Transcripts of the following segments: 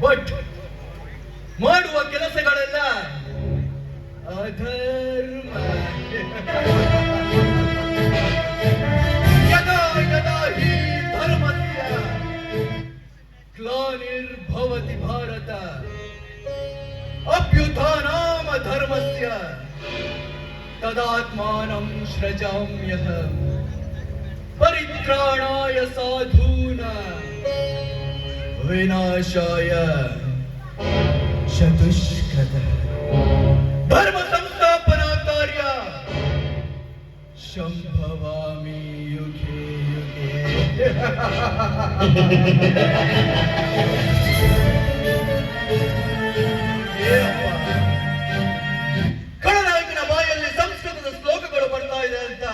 But ಮಾಡುವ ಕೆಲಸಗಳೆಲ್ಲ ಅಧರ್ಮ. ಯದಾ ಯದಾ ಹಿ ಭಾರತ. ಅಭ್ಯುತ್ಥಾನಾಮ ಧರ್ಮಸ್ಯ ತದಾತ್ಮಾನಂ ಸೃಜಾಮ್ಯಹ. ಪರಿತ್ರಾಣಾಯ ಸಾಧೂನ. ವಿನಾಶಾಯ ಚತುಷ್ಕೃತ ಧರ್ಮ ಸಂಸ್ಥಾಪನಾ ಕಾರ್ಯ ಶಂಭವಾಮಿ ಯುಗೆ ಯುಗೆ. ಖಳನಾಯಕನ ಬಾಯಲ್ಲಿ ಸಂಸ್ಕೃತದ ಶ್ಲೋಕಗಳು ಬರ್ತಾ ಇದೆ ಅಂತ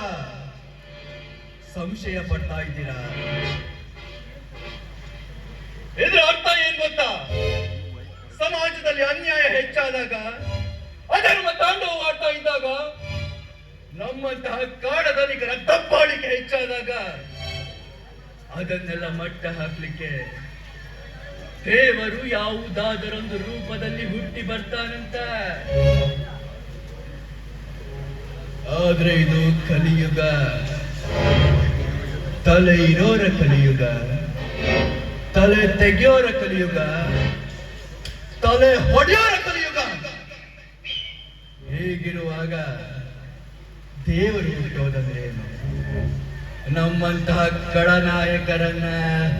ಸಂಶಯ ಪಡ್ತಾ ಇದ್ದೀರಾ? ಅನ್ಯಾಯ ಹೆಚ್ಚಾದಾಗ, ಅಧರ್ಮ ತಾಂಡವವಾಡ್ತಾ ಇದ್ದಾಗ, ನಮ್ಮಂತಹ ಕಾಡದನಿಗರ ದಬ್ಬಾಳಿಕೆ ಹೆಚ್ಚಾದಾಗ, ಅದನ್ನೆಲ್ಲ ಮಟ್ಟ ಹಾಕ್ಲಿಕ್ಕೆ ದೇವರು ಯಾವುದಾದರೊಂದು ರೂಪದಲ್ಲಿ ಹುಟ್ಟಿ ಬರ್ತಾನಂತ. ಆದ್ರೆ ಇದು ಕಲಿಯುಗ. ತಲೆ ಇರೋರ ಕಲಿಯುಗ. ತಲೆ ತೆಗೆಯೋರ ಕಲಿಯುಗ. ತಲೆ ಹೊಡೆಯೋರ ಕಲಿಯುಗ ಹೀಗಿರುವಾಗ ದೇವರು ಹುಟ್ಟೋದಂದ್ರೆ ಏನು? ನಮ್ಮಂತಹ ಕಳನಾಯಕರನ್ನ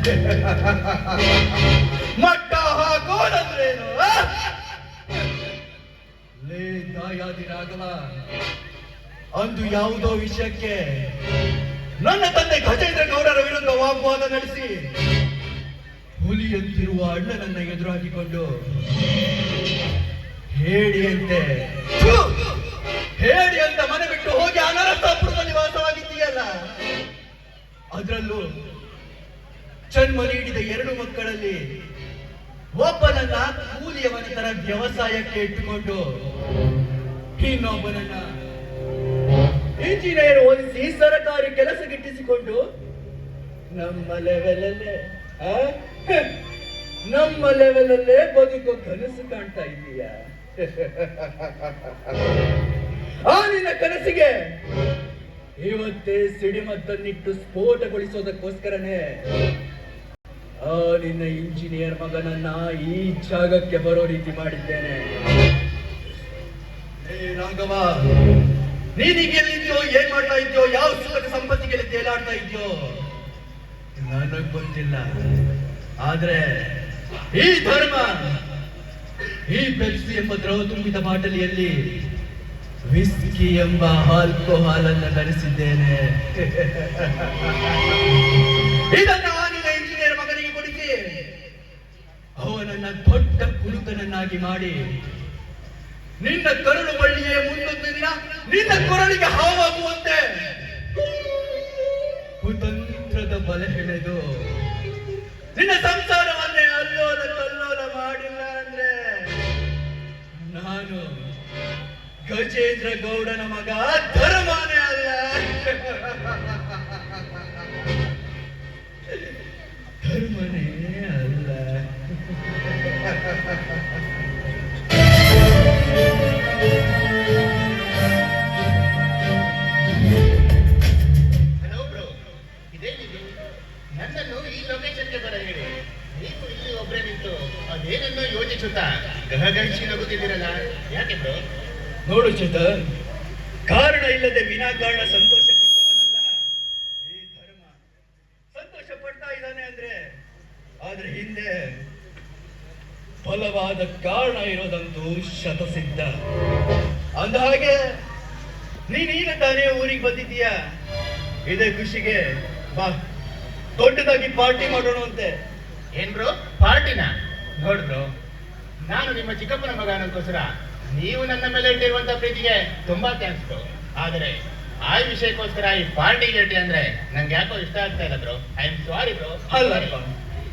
ಮಟ್ಟ ಹಾಕೋದಂದ್ರೇನು? ಲೇ ದಾಯಾದಿ ರಾಘವ ಅಂದು ಯಾವುದೋ ವಿಷಯಕ್ಕೆ ನನ್ನ ತಂದೆ ಗಜೇಂದ್ರ ಗೌಡರ ವಿರುದ್ಧ ವಾಗ್ವಾದ ನಡೆಸಿ ಹುಲಿಯಂತಿರುವ ಅಣ್ಣನನ್ನ ಎದುರಾಗಿಕೊಂಡು ಹೇಳಿ ಅಂತೆ. ಹೇಳಿ ಅಂತ ಮನೆ ಬಿಟ್ಟು ಹೋಗಿ ಅನರಸಾಪುರದಲ್ಲಿ ವಾಸವಾಗಿದ್ದೀಯಲ್ಲ ಅದರಲ್ಲೂ ಜನ್ಮ ನೀಡಿದ ಎರಡು ಮಕ್ಕಳಲ್ಲಿ ಒಬ್ಬನನ್ನ ಕೂಲಿಯವನ ತರ ವ್ಯವಸಾಯಕ್ಕೆ ಇಟ್ಟುಕೊಂಡು ಇನ್ನೊಬ್ಬನನ್ನ ಇಂಜಿನಿಯರ್ ಓದಿಸಿ ಸರಕಾರಿ ಕೆಲಸ ಗಿಟ್ಟಿಸಿಕೊಂಡು ನಮ್ಮ ಲೆವೆಲಲ್ಲೇ ಆ? ಲೆವೆಲ್ ನಮ್ಮ ಲೆವೆಲಲ್ಲೇ ಬದುಕೋ ಕನಸು ಕಾಣ್ತಾ ಇದೀಯ ಆ ನಿನ್ನ ಕನಸಿಗೆ ಇವತ್ತೇ ಸಿಡಿಮದ್ದನ್ನಿಟ್ಟು ಸ್ಫೋಟಗೊಳಿಸೋದಕ್ಕೋಸ್ಕರನೇ ಆ ನಿನ್ನ ಇಂಜಿನಿಯರ್ ಮಗನನ್ನ ಈ ಜಾಗಕ್ಕೆ ಬರೋ ರೀತಿ ಮಾಡಿದ್ದೇನೆ. ರಾಘವ, ನೀನಿಗೆಲ್ಲಿದ್ಯೋ, ಏನ್ ಮಾಡ್ತಾ ಇದ್ಯೋ, ಯಾವ ಸುಖದ ಸಂಪತ್ತಿಗೆ ತೇಲಾಡ್ತಾ ಇದ್ಯೋ? ನನಗ್ ಗೊತ್ತಿಲ್ಲ. ಆದ್ರೆ ಈ ಧರ್ಮ, ಈ ಪೆಪ್ಸಿ ಎಂಬ ದ್ರವ ತುಂಬಿದ ಬಾಟಲಿಯಲ್ಲಿ ವಿಸ್ಕಿ ಎಂಬ ಆಲ್ಕೋಹಾಲ್ ಅನ್ನು ಧರಿಸಿದ್ದೇನೆ ಇದನ್ನು ಆಗಿನ ಇಂಜಿನಿಯರ್ ಮಗನಿಗೆ ಕೊಡಿಸಿ, ಅವನನ್ನ ದೊಡ್ಡ ಕುಲುಕನನ್ನಾಗಿ ಮಾಡಿ, ನಿನ್ನ ಕರುಳು ಬಳ್ಳಿಯೇ ಮುಂದೊಂದು ದಿನ, ನಿನ್ನ ಕೊರಳಿಗೆ ಹಾವಾಗುವಂತೆ ಬಲ ಹಿಡಿದು ನಿನ್ನ ಸಂಸಾರವನ್ನೇ ಅಲ್ಲೋಲ ಕಲ್ಲೋಲ ಮಾಡಿಲ್ಲ ಅಂದ್ರೆ ನಾನು ಗಜೇಂದ್ರ ಗೌಡನ ಮಗ ಧರ್ಮಾನ. ನನ್ನನ್ನು ಈ ಲೊಕೇಶನ್ಗೆ ಬರ ಹೇಳಿ ನೀವು ಇಲ್ಲಿ ಒಬ್ಬರೇ ನಿಂತು ಅದೇನನ್ನು ಯೋಚಿಸುತ್ತಾ ಗಹಗಹಿಸಿ ನಗುತ್ತಿದ್ದೀರಲ್ಲ? ಯಾಕೆ ಬ್ರೋ ನೋಡು ಚೇತನ್, ಕಾರಣ ಇಲ್ಲದೆ ವಿನಾಕಾರಣ ಸಂತೋಷ ಪಟ್ಟವನಲ್ಲ ಈ ಧರ್ಮ. ಸಂತೋಷ ಪಡ್ತಾ ಇದ್ದಾನೆ ಅಂದ್ರೆ, ಆದ್ರೆ ಹಿಂದೆ ಫಲವಾದ ಕಾರಣ ಇರೋದಂತೂ ಶತಸಿದ್ಧ. ಅಂದ ಹಾಗೆ, ನೀನೀಗ ತಾನೇ ಊರಿಗೆ ಬಂದಿದ್ದೀಯ? ಇದೇ ಖುಷಿಗೆ ಬಾ. ದೊಡ್ಡದಾಗಿ ಪಾರ್ಟಿ ಮಾಡೋಣ ಅಂತೆ ಏನ್ ಬ್ರೋ ಪಾರ್ಟಿನ? ನೋಡ್ರು ನಾನು ನಿಮ್ಮ ಚಿಕ್ಕಪ್ಪನ ಮಗ ಅನ್ನೋಕ್ಕೋಸ್ಕರ ನೀವು ನನ್ನ ಮೇಲೆ ಇಟ್ಟಿರುವಂತ ಪ್ರೀತಿಗೆ ತುಂಬಾ ಥ್ಯಾಂಕ್ಸ್ ಬ್ರೋ ಆದರೆ ಆ ವಿಷಯಕ್ಕೋಸ್ಕರ ಈ ಪಾರ್ಟಿ ಗೇಟಿ ಅಂದ್ರೆ ನಂಗೆ ಯಾಕೋ ಇಷ್ಟ ಆಗ್ತಾ ಇಲ್ಲ bro I am sorry bro ಅಲ್ಲಪ್ಪ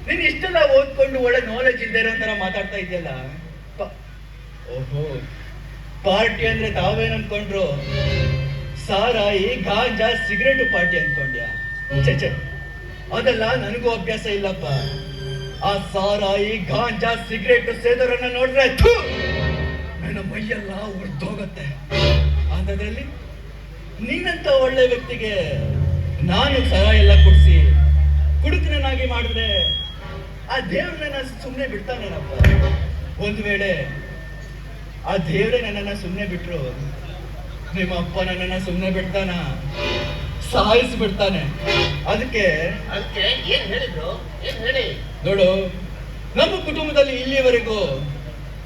ನೀನ್ ಇಷ್ಟೆಲ್ಲ ಓದ್ಕೊಂಡು ಒಳ್ಳೆ ನಾಲೆಜ್ ಇಲ್ಲದೆ ಇರೋ ತರ ಮಾತಾಡ್ತಾ ಇದೆಯಲ್ಲ? ಓಹೋ ಪಾರ್ಟಿ ಅಂದ್ರೆ ತಾವೇನ್ ಅನ್ಕೊಂಡ್ರು? ಸಾರಾಯಿ ಗಾಂಜಾ ಸಿಗರೇಟ್ ಪಾರ್ಟಿ ಅನ್ಕೊಂಡ್ಯಾ? ಛೆ. ಅದೆಲ್ಲ ನನಗೂ ಅಭ್ಯಾಸ ಇಲ್ಲಪ್ಪ. ಆ ಸಾರಾಯಿ, ಗಾಂಜಾ, ಸಿಗರೇಟ್ ಸೇದರನ್ನ ನೋಡ್ರೆ ನನ್ನ ಮೈಯೆಲ್ಲ ಉರ್ದೋಗತ್ತೆ. ಅಂಥದ್ರಲ್ಲಿ ನಿನ್ನಂತ ಒಳ್ಳೆ ವ್ಯಕ್ತಿಗೆ ನಾನು ಸರ ಎಲ್ಲ ಕುಡಿಸಿ ಕುಡುಕನಾಗಿ ಮಾಡಿದ್ರೆ ಆ ದೇವ್ರನ್ನ ಸುಮ್ಮನೆ ಬಿಡ್ತಾನೇನಪ್ಪ? ಒಂದು ವೇಳೆ ಆ ದೇವ್ರೆ ನನ್ನನ್ನ ಸುಮ್ಮನೆ ಬಿಟ್ರು, ನಿಮ್ಮ ಅಪ್ಪ ನನ್ನನ್ನ ಸುಮ್ಮನೆ ಬಿಡ್ತಾನ? ಸಾಯಿಸಿ ಬಿಡ್ತಾನೆ ಅದಕ್ಕೆ ಅದಕ್ಕೆ ಏನ್ ಹೇಳಿದ್ರು ಏನ್ ಹೇಳಿ? ನೋಡು ನಮ್ಮ ಕುಟುಂಬದಲ್ಲಿ ಇಲ್ಲಿವರೆಗೂ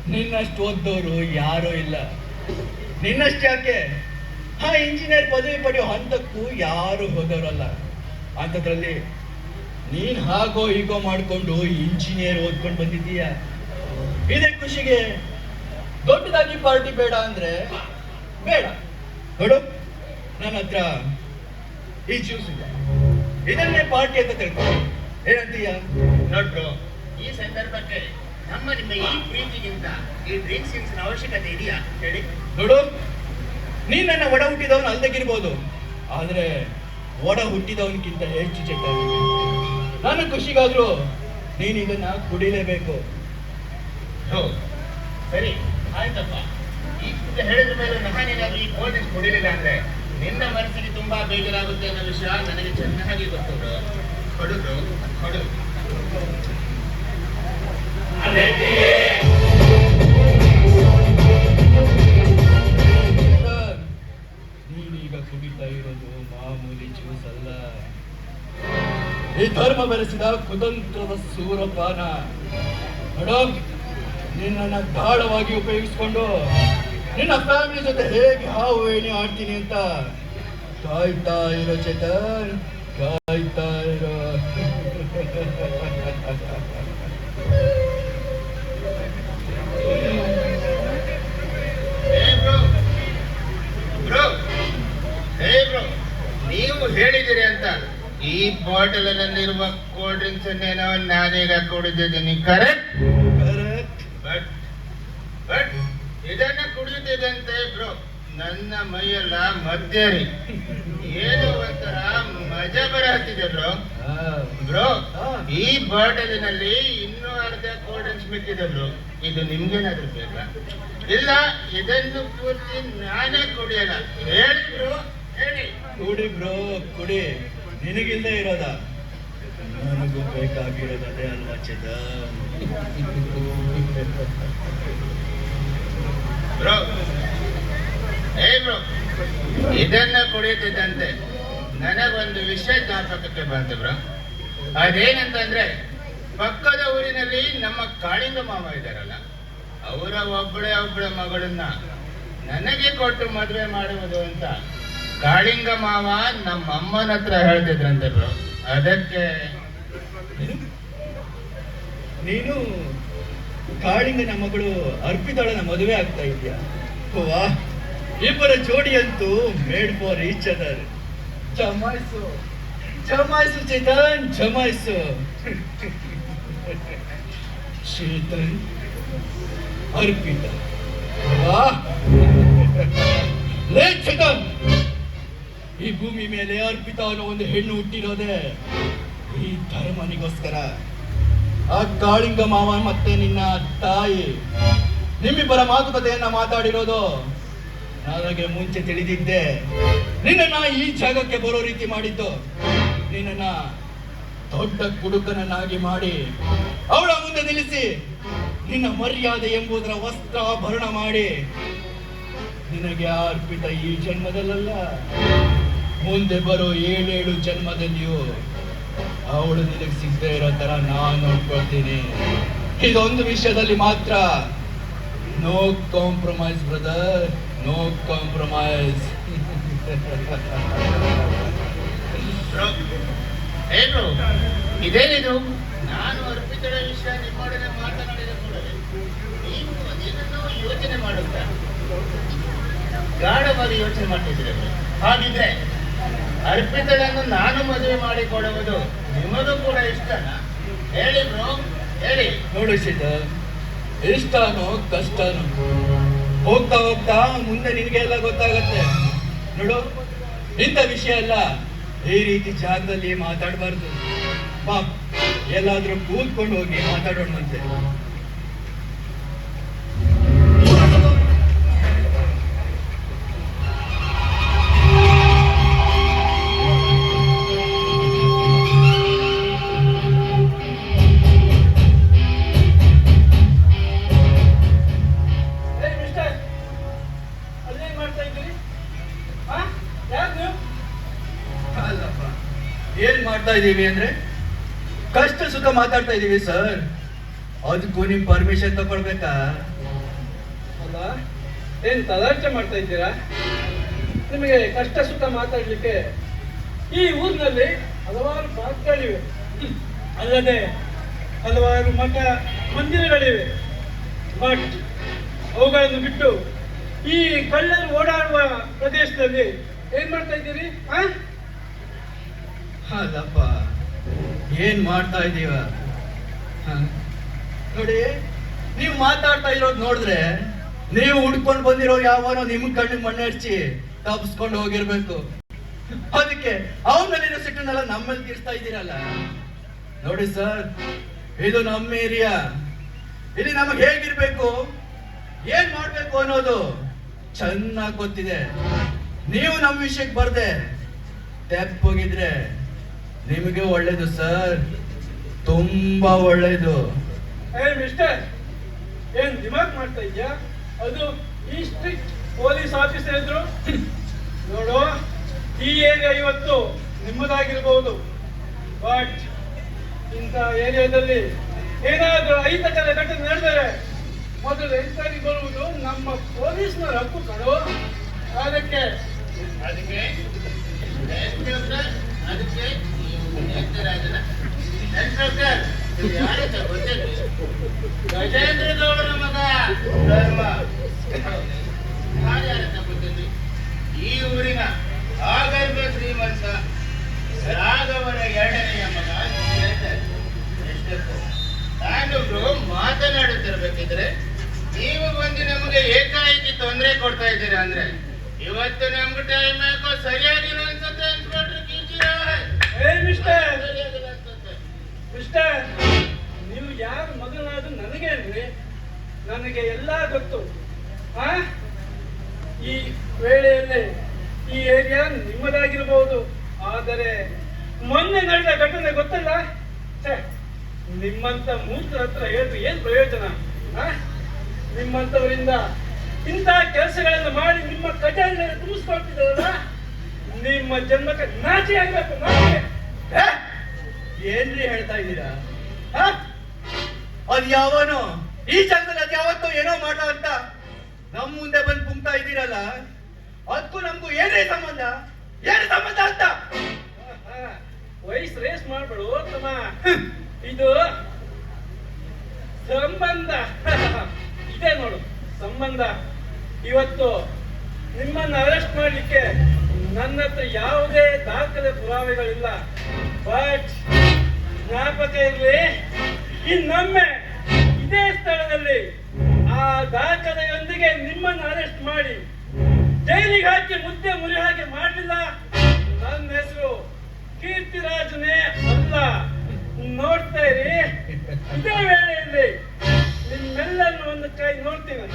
ನಿನ್ನಷ್ಟು ಓದ್ದವರು ಯಾರೂ ಇಲ್ಲ. ನಿನ್ನಷ್ಟು ಯಾಕೆ? ಹಾ ಇಂಜಿನಿಯರ್ ಪದವಿ ಪಡೆಯೋ ಹಂತಕ್ಕೂ ಯಾರು ಹೋದವರಲ್ಲ ಅಂಥದ್ರಲ್ಲಿ ನೀನ್ ಹಾಗೋ ಹೀಗೋ ಮಾಡ್ಕೊಂಡು ಇಂಜಿನಿಯರ್ ಓದ್ಕೊಂಡು ಬಂದಿದ್ದೀಯ? ಇದೇ ಖುಷಿಗೆ ದೊಡ್ಡದಾಗಿ ಪಾರ್ಟಿ ಬೇಡ ಅಂದ್ರೆ ಬೇಡ. ನೋಡು ನನ್ನ ಹತ್ರ ಈ ಜ್ಯೂಸ್ ಇದೆ. ಇದನ್ನೇ ಪಾರ್ಟಿ ಅಂತ ತಿಳ್ಕೊ. ಏನಂತೀಯ? ನೋಡ್ರು ಈ ಸಂದರ್ಭಕ್ಕೆ ನಮ್ಮ ನಿಮ್ಮ ಈ ಪ್ರೀತಿಗಿಂತ ಈ ಡ್ರಿಂಕ್ಸ್ ಅವಶ್ಯಕತೆ ಇದೆಯಾ ಹೇಳಿ. ನೋಡು ನೀನ್ ನನ್ನ ಒಡ ಹುಟ್ಟಿದವನು ಅಲ್ದಗಿರ್ಬೋದು. ಆದ್ರೆ ಒಡ ಹುಟ್ಟಿದವನಿಗಿಂತ ಹೆಚ್ಚು ಚೆಟ್ಟ ನನ್ನ ಖುಷಿಗಾದ್ರು ನೀನು ಇದನ್ನ ಕುಡಿಲೇಬೇಕು. ಸರಿ ಆಯ್ತಪ್ಪ. ಈ ಹೇಳಿದ ಮೇಲೆ ನಾನೇನಾದ್ರೂ ಈ ಕೋಲ್ಡ್ ಕುಡಿಲಿಲ್ಲ ಅಂದ್ರೆ? ನಿನ್ನ ಮನಸ್ಸಿಗೆ ತುಂಬಾ ಬೇಜಾರಾಗುತ್ತೆ ಅನ್ನೋ ವಿಷಯ ನನಗೆ ಚೆನ್ನಾಗಿ ಗೊತ್ತು ಕೊಡು. ನೀನೀಗ ಕುಡಿತಾ ಇರೋದು ಮಾಮೂಲಿ ಜ್ಯೂಸ್ ಅಲ್ಲ. ಈ ಧರ್ಮ ಬೆರೆಸಿದ ಕುತಂತ್ರದ ಸೂರಪಾನ. ಮೇಡಮ್ ನಿನ್ನನ್ನು ಗಾಢವಾಗಿ ಉಪಯೋಗಿಸ್ಕೊಂಡು ನಿನ್ನ ಫ್ಯಾಮಿಲಿ ಜೊತೆ ಹೇಗೆ ಹಾವು ಏಣಿ ಆಡ್ತೀನಿ ಅಂತ? ಕಾಯ್ತಾ ಇರೋ ಚೇತನ್, ಕಾಯ್ತಾ ಇರೋ. ನೀವು ಹೇಳಿದಿರಿ ಅಂತ. ಈ ಬಾಟಲ್ ನಲ್ಲಿರುವ ಕೋಲ್ಡ್ ಡ್ರಿಂಕ್ಸ್ ನಾನೀಗ ಕುಡಿದಿದ್ದೀನಿ ಕರೆಕ್ಟ್ ಕರೆಕ್ಟ್ ಬಟ್ ಬಟ್ ಇದನ್ನ ಕುಡಿಯುತ್ತಿದ್ದಂತೆ ಬ್ರೋ, ನನ್ನ ಮೈಯೆಲ್ಲ ಮದ್ದೇರಿ ಏನೋ ಒಂಥರ ಮಜಾ ಬರಹತ್ತಿದೆ ಬ್ರೋ. ಬ್ರೋ, ಈ ಬಾಟಲಿನಲ್ಲಿ ಇನ್ನೂ ಅರ್ಧ ಕೋಲ್ಡ್ ಡ್ರಿಂಕ್ಸ್ ಮಿಕ್ಕಿದೆ ಬ್ರೋ. ಇದು ನಿಮ್ಗೇನಾದ್ರೂ ಬೇಕಾ? ಇಲ್ಲ, ಇದನ್ನು ಪೂರ್ತಿ ನಾನೇ ಕುಡಿಯಲ್ಲ. ಹೇಳಿ ಬ್ರೋ, ಹೇಳಿ. ಕುಡಿ ಬ್ರೋ, ಕುಡಿ. ನಿನಗಿಲ್ಲದೆ ಇರೋದ? ನನಗೂ ಬೇಕಾಗಿರೋದೇ ಅಲ್ವಾ ಚೇತನ್ ಬ್ರೋ. ಏ ಬ್ರೋ, ಇದನ್ನ ಕುಡಿಯುತ್ತಿದ್ದಂತೆ ನನಗೊಂದು ವಿಷಯ ಜ್ಞಾಪಕಕ್ಕೆ ಬಂತು ಬ್ರೋ. ಅದೇನಂತಂದ್ರೆ, ಪಕ್ಕದ ಊರಿನಲ್ಲಿ ನಮ್ಮ ಕಾಳಿಂಗ ಮಾವ ಇದ್ದಾರಲ್ಲ, ಅವರ ಒಬ್ಬಳೆ ಒಬ್ಬಳ ಮಗಳನ್ನ ನನಗೆ ಕೊಟ್ಟು ಮದುವೆ ಮಾಡುವುದು ಅಂತ ಕಾಳಿಂಗ ಮಾವ ನಮ್ಮ ಅಮ್ಮನ ಹತ್ರ ಹೇಳ್ತಿದ್ರಂತೆ ಬ್ರೋ. ಅದಕ್ಕೆ ನೀನು ಕಾಳಿಂಗನ ಮಗಳು ಅರ್ಪಿತಾಳನ ಮದುವೆ ಆಗ್ತಾ ಇದೆಯಾ? ವಾ ಇಬ್ಬರ ಜೋಡಿ ಅಂತೂ ಮೇಡ್ ಫಾರ್ ಈಚ್ ಅದರ್ ಜಮಾಯಿಸು ಜಮಾಯಿಸು ಚೇತನ್ ಜಮಾಯಿಸು ಚೇತನ್ ಅರ್ಪಿತ. ಲೇ ಚೇತನ್! ಈ ಭೂಮಿ ಮೇಲೆ ಅರ್ಪಿತ ಅನ್ನೋ ಒಂದು ಹೆಣ್ಣು ಹುಟ್ಟಿರೋದೆ ಈ ಧರ್ಮನಿಗೋಸ್ಕರ. ಆ ಕಾಳಿಂಗ ಮಾವ ಮತ್ತೆ ನಿನ್ನ ತಾಯಿ. ನಿಮ್ಮಿಬ್ಬರ ಮಾತುಕತೆಯನ್ನ ಮಾತಾಡಿರೋದು ನನಗೆ ಮುಂಚೆ ತಿಳಿದಿದ್ದೆ. ನಿನ್ನ ಈ ಜಾಗಕ್ಕೆ ಬರೋ ರೀತಿ ಮಾಡಿದ್ದು. ನಿನ್ನ ದೊಡ್ಡ ಕುಡುಕನನ್ನಾಗಿ ಮಾಡಿ ಅವಳ ಮುಂದೆ ನಿಲ್ಲಿಸಿ ನಿನ್ನ ಮರ್ಯಾದೆ ಎಂಬುದರ ವಸ್ತ್ರಾಭರಣ ಮಾಡಿ ನಿನಗೆ ಅರ್ಪಿತ ಈ ಜನ್ಮದಲ್ಲ ಮುಂದೆ ಬರೋ ಏಳೇಳು ಜನ್ಮದಲ್ಲಿಯೂ ಅವಳು ನಿನಗೆ ಸಿಗದೆ ಇರೋ ತರ ನಾನು ನೋಡ್ಕೊಳ್ತೀನಿ. ಇದೊಂದು ವಿಷಯದಲ್ಲಿ ಮಾತ್ರ. No compromise brother no compromise ಏನು? ಇದೇನಿದು? ನಾನು ಅರ್ಪಿತಳ ವಿಷಯ ನಿಮ್ಮೊಡನೆ ಮಾತನಾಡಿದ ಕೂಡಲೇ ನೀವು ಯೋಚನೆ ಮಾಡುತ್ತಾ? ಗಾಢವಾಗಿ ಯೋಚನೆ ಮಾಡ್ತಿದ್ದೀರ. ಹಾಗಿದ್ರೆ ಅರ್ಪಿತಳನ್ನು ನಾನು ಮದುವೆ ಮಾಡಿಕೊಡುವುದು ನಿಮಗೂ ಕೂಡ ಇಷ್ಟನಾ? ಹೇಳಿ ಹೇಳಿ. ನೋಡಿಸಿದ ಇಷ್ಟನೋ ಕಷ್ಟನೋ? ಹೋಗ್ತಾ ಹೋಗ್ತಾ ಮುಂದೆ ನಿನಗೆ ಎಲ್ಲ ಗೊತ್ತಾಗತ್ತೆ. ನೋಡು, ಇಂಥ ವಿಷಯ ಎಲ್ಲ ಈ ರೀತಿ ಜಾಗದಲ್ಲಿ ಮಾತಾಡಬಾರ್ದು. ಬಾ ಎಲ್ಲಾದ್ರೂ ಕೂತ್ಕೊಂಡು ಹೋಗಿ ಮಾತಾಡೋಣಂತೆ. ಏನ್ ಮಾಡ್ತಾ ಇದ್ದೀವಿ ಅಂದ್ರೆ ಕಷ್ಟ ಸುಖ ಮಾತಾಡ್ತಾ ಇದ್ದೀವಿ ಸರ್. ಅದಕ್ಕೂ ನಿಮ್ ಪರ್ಮಿಷನ್ ತಗೊಳ್ಬೇಕಾ ಅಲ್ಲ ಏನ್ ತಲಾಟೆ ಮಾಡ್ತಾ ಇದ್ದೀರಾ? ನಿಮಗೆ ಕಷ್ಟ ಸುಖ ಮಾತಾಡ್ಲಿಕ್ಕೆ ಈ ಊರಿನಲ್ಲಿ ಹಲವಾರು ಪಾತ್ರಗಳಿವೆ. ಅಲ್ಲದೆ ಹಲವಾರು ಮಠ ಮಂದಿರಗಳಿವೆ. ಬಟ್ ಅವುಗಳನ್ನು ಬಿಟ್ಟು ಈ ಕಳ್ಳರು ಓಡಾಡುವ ಪ್ರದೇಶದಲ್ಲಿ ಏನ್ ಮಾಡ್ತಾ ಇದ್ದೀರಿ? ಹಾ ಅಲ್ಲಪ್ಪ ಏನ್ ಮಾಡ್ತಾ ಇದೀವ? ನೋಡಿ, ನೀವು ಮಾತಾಡ್ತಾ ಇರೋದು ನೋಡಿದ್ರೆ ನೀವು ಹುಡ್ಕೊಂಡು ಬಂದಿರೋ ಯಾವನೋ ನಿಮ್ ಕಣ್ಣು ಮಣ್ಣರ್ಚಿ ತಪ್ಪಿಸ್ಕೊಂಡು ಹೋಗಿರ್ಬೇಕು. ಅದಕ್ಕೆ ಅವನಲ್ಲಿರೋ ಸಿಟ್ಟನ್ನೆಲ್ಲ ನಮ್ಮಲ್ಲಿ ತೀರ್ಸ್ತಾ ಇದ್ದೀರಲ್ಲ. ನೋಡಿ ಸರ್, ಇದು ನಮ್ಮ ಏರಿಯಾ. ಇಲ್ಲಿ ನಮಗೆ ಹೇಗಿರ್ಬೇಕು? ಏನ್ ಮಾಡ್ಬೇಕು ಅನ್ನೋದು ಚೆನ್ನಾಗಿ ಗೊತ್ತಿದೆ. ನೀವು ನಮ್ಮ ವಿಷಯಕ್ಕೆ ಬರ್ದೆ ತೆಪ್ಪಗಿದ್ರೆ ನಿಮಗೆ ಒಳ್ಳೇದು ಸರ್. ತುಂಬಾ ಒಳ್ಳೇದು. ಏ ಮಿಸ್ಟರ್ ಏನ್ ದಿಮಾಗ್ ಮಾಡ್ತಾ ಇದ್ಯಾ ಅದು ಈ ಸ್ಟ್ರಿಕ್ಟ್ ಪೊಲೀಸ್ ಆಫೀಸರ್ ಇದ್ರು. ನೋಡು ಈ ಏರಿಯಾ ಇವತ್ತು ನಿಮ್ಮದಾಗಿರ್ಬಹುದು ಬಟ್ ಇಂಥ ಏರಿಯಾದಲ್ಲಿ ಏನಾದ್ರೂ ಅಹಿತಕರ ಘಟನೆ ನಡೆದರೆ ಮೊದಲು ಎಂಕ್ವೈರಿ ಬರುವುದು ನಮ್ಮ ಪೊಲೀಸ್ನ ಹಕ್ಕು ಕಡು ಅದಕ್ಕೆ ಅದಕ್ಕೆ ಅದಕ್ಕೆ ನೀವು ನೇತರಾಜನ ಇನ್ಸ್ಪೆಕ್ಟರ್, ಇದು ಯಾರಂತ ಗೊತ್ತೇನ್ರಿ? ಗಜೇಂದ್ರ ಗೌಡರ ಮಗ ಧರ್ಮ? ಈ ಊರಿನ ಆಗರ್ಭ ಶ್ರೀಮಂತ ರಾಗವರ ಎರಡನೆಯ ಮಗ ನಾನೊಬ್ರು ಮಾತನಾಡುತ್ತಿರ್ಬೇಕಿದ್ರೆ ನೀವು ಬಂದು ನಮಗೆ ಏಕಾಏಕಿ ತೊಂದರೆ ಕೊಡ್ತಾ ಇದ್ದೀರಾ ಅಂದ್ರೆ ಇವತ್ತು ನಮ್ಗೆ ಟೈಮ್ ಯಾಕೋ ಸರಿಯಾಗಿಲ್ಲ ಅನ್ಸುತ್ತೆ ಮಿಸ್ಟರ್. ಮಿಸ್ಟರ್ ನೀವು ಯಾರು ಮಗನಾದ್ರೂ ನನಗೆ ಅಲ್ರಿ ನನಗೆ ಎಲ್ಲ ಗೊತ್ತು ಆ ಈ ವೇಳೆಯಲ್ಲಿ ಈ ಏರಿಯಾ ನಿಮ್ಮದಾಗಿರಬಹುದು ಆದರೆ ಮೊನ್ನೆ ನಡೆದ ಘಟನೆ ಗೊತ್ತಲ್ಲ ನಿಮ್ಮಂತ ಮೂತ್ರ ಹತ್ರ ಹೇಳಿದ್ರೆ ಏನ್ ಪ್ರಯೋಜನ? ನಿಮ್ಮಂತವರಿಂದ ಇಂತಹ ಕೆಲಸಗಳನ್ನು ಮಾಡಿ ನಿಮ್ಮ ಕಚೇರಿಯನ್ನು ತುಂಬಿಸ್ಕೊಳ್ತಿದ್ದಾರಲ್ಲ ನಿಮ್ಮ ಜನ್ಮಕ್ಕೆ ನಾಚೆ ಆಗ್ಬೇಕು ನಾಚಿ? ಏನ್ರಿ ಹೇಳ್ತಾ ಇದ್ದೀರಾ? ಅದ್ ಯಾವನು? ಈ ಜಾಗದಲ್ಲಿ ಅದ್ ಯಾವತ್ತೋ ಏನೋ ಮಾಡೋ ಅಂತ ನಮ್ ಮುಂದೆ ಬಂದು ಕುಂತಾ ಇದ್ದೀರಲ್ಲ ಅದಕ್ಕೂ ನಮ್ಗೂ ಏನೇ ಸಂಬಂಧ? ಏನ್ ಸಂಬಂಧ ಅಂತ? ವಯಸ್ಸು ರೇಸ್ ಮಾಡ್ಬೇಡು ತಮ್ಮ ಇದು ಸಂಬಂಧ. ಇದೆ ನೋಡು ಸಂಬಂಧ. ಇವತ್ತು ನಿಮ್ಮನ್ನ ಅರೆಸ್ಟ್ ಮಾಡ್ಲಿಕ್ಕೆ ನನ್ನ ಹತ್ರ ಯಾವುದೇ ದಾಖಲೆ ಪುರಾವೆಗಳಿಲ್ಲ. ಬಟ್ ಜ್ಞಾಪಕ ಇರಲಿ, ಇನ್ನೊಮ್ಮೆ ಇದೇ ಸ್ಥಳದಲ್ಲಿ ಆ ದಾಖಲೆಯೊಂದಿಗೆ ನಿಮ್ಮನ್ನು ಅರೆಸ್ಟ್ ಮಾಡಿ. ಜೈಲಿಗೆ ಹಾಕಿ ಮುದ್ದೆ ಮುರಿ ಹಾಗೆ ಮಾಡಲಿಲ್ಲ. ನನ್ನ ಹೆಸರು ಕೀರ್ತಿರಾಜನೇ ಅಲ್ಲ. ನೋಡ್ತಾ ಇರಿ, ಇದೇ ವೇಳೆಯಲ್ಲಿ ನಿಮ್ಮೆಲ್ಲರನ್ನು ಒಂದು ಕೈ ನೋಡ್ತೀನಿ.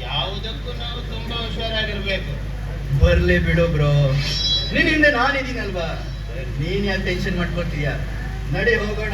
ಯಾವುದಕ್ಕೂ ನಾವು ತುಂಬಾ ಹುಷಾರಾಗಿರ್ಬೇಕು. ಬರ್ಲಿ ಬಿಡು ಬ್ರೋ. ನಿನ್ನಿಂದ ನಾನಿದ್ದೀನಲ್ವಾ? ನೀನ್ ಯಾಕೆ ಟೆನ್ಷನ್ ಮಾಡ್ಕೊತೀಯ ನಡಿ ಹೋಗೋಣ.